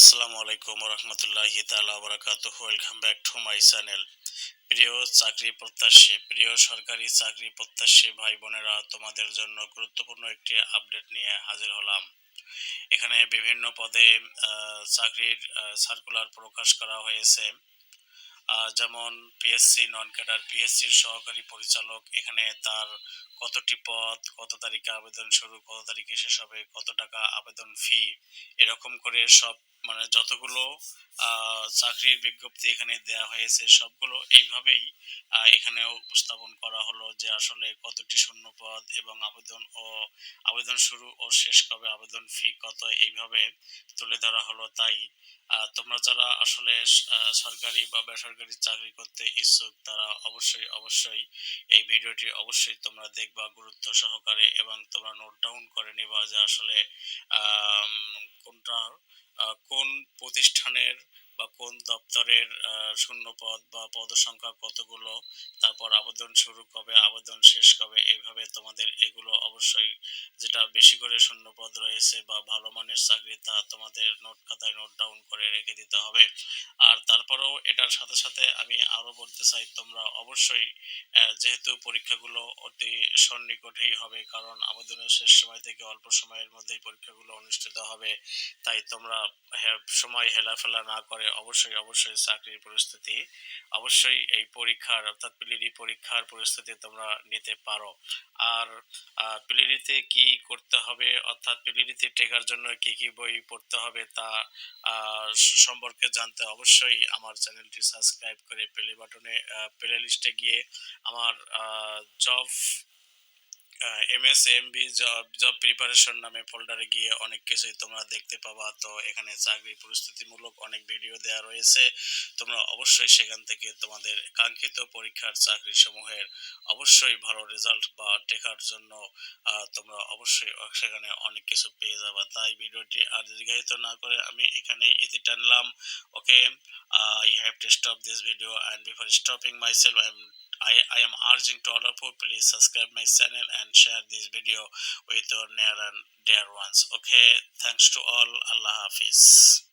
আসসালামু আলাইকুম রহমতুল্লাহি তালা বরাকাত welcome back to my channel প্রিয় চাকরি প্রত্যাশী, প্রিয় সরকারি চাকরি প্রত্যাশী ভাই বোনেরা, তোমাদের জন্য গুরুত্বপূর্ণ একটি আপডেট নিয়ে হাজির হলাম। এখানে বিভিন্ন পদে চাকরির সার্কুলার প্রকাশ করা হয়েছে। যেমন পিএসসি নন ক্যাডার পিএসসির সহকারী পরিচালক, এখানে তার কতটি পদ, কত তারিখে আবেদন শুরু, কত তারিখে শেষ হবে, কত টাকা আবেদন ফি এরকম করে সব মানে যতগুলো চাকরির বিজ্ঞপ্তি এখানে দেয়া হয়েছে সবগুলো এইভাবেই এখানে উপস্থাপন করা হলো যে আসলে কতটি শূন্য পদ এবং আবেদন ও আবেদন শুরু ও শেষ কবে, আবেদন ফি কত এইভাবে তুলে ধরা হলো তাই তোমরা যারা আসলে সরকারি বা বেসরকারি চাকরি করতে ইচ্ছুক তারা অবশ্যই অবশ্যই এই ভিডিওটি অবশ্যই তোমরা দেখবা গুরুত্ব সহকারে এবং তোমরা নোট ডাউন করে নিবা যে আসলে কোনটা কোন প্রতিষ্ঠানের বা কোন দপ্তরের শূন্যপদ বা পদসংখ্যা কতগুলো, তারপর আবেদন শুরু কবে, আবেদন শেষ কবে এইভাবে তোমাদের এগুলো অবশ্যই যেটা বেশি করে শূন্যপদ রয়েছে বা ভালো মানের চাকরি তা তোমাদের নোট খাতায় নোট ডাউন করে রেখে দিতে হবে। আর তারপরেও এটার সাথে সাথে আমি আরও বলতে চাই, তোমরা অবশ্যই যেহেতু পরীক্ষাগুলো অতি সন্নিকটেই হবে, কারণ আবেদনের শেষ সময় থেকে অল্প সময়ের মধ্যেই পরীক্ষাগুলো অনুষ্ঠিত হবে, তাই তোমরা সময় হেলাফেলা না করে অবশ্যই অবশ্যই চাকরির পরিস্থিতি। অবশ্যই এই পরীক্ষার, অর্থাৎ পিলিডি পরীক্ষার পরিস্থিতি তোমরা নিতে পারো। আর পিলিডিতে কি করতে হবে, অর্থাৎ পিলিডিতে টেকার জন্য কি কি বই পড়তে হবে তা সম্পর্কে জানতে অবশ্যই আমার চ্যানেলটি সাবস্ক্রাইব করে প্লে বাটনে প্লে লিস্টে গিয়ে আমার job M S M job job preparation নামে ফোল্ডারে গিয়ে অনেক কিছুই তোমরা দেখতে পাবা। তো এখানে চাকরি পরিস্থিতিমূলক অনেক ভিডিও দেওয়া রয়েছে। তোমরা অবশ্যই সেখান থেকে তোমাদের কাঙ্ক্ষিত পরীক্ষার চাকরি সমূহের অবশ্যই ভালো রেজাল্ট বা টেকার জন্য তোমরা অবশ্যই সেখানে অনেক কিছু পেয়ে যাবা। তাই ভিডিওটি আর দীর্ঘায়িত না করে আমি এখানেই এতে টানলাম। Okay I have to stop this video and before stopping myself I am I, I am urging to all of you please subscribe my channel and share this video with your near and dear ones. Okay thanks to all. Allah hafiz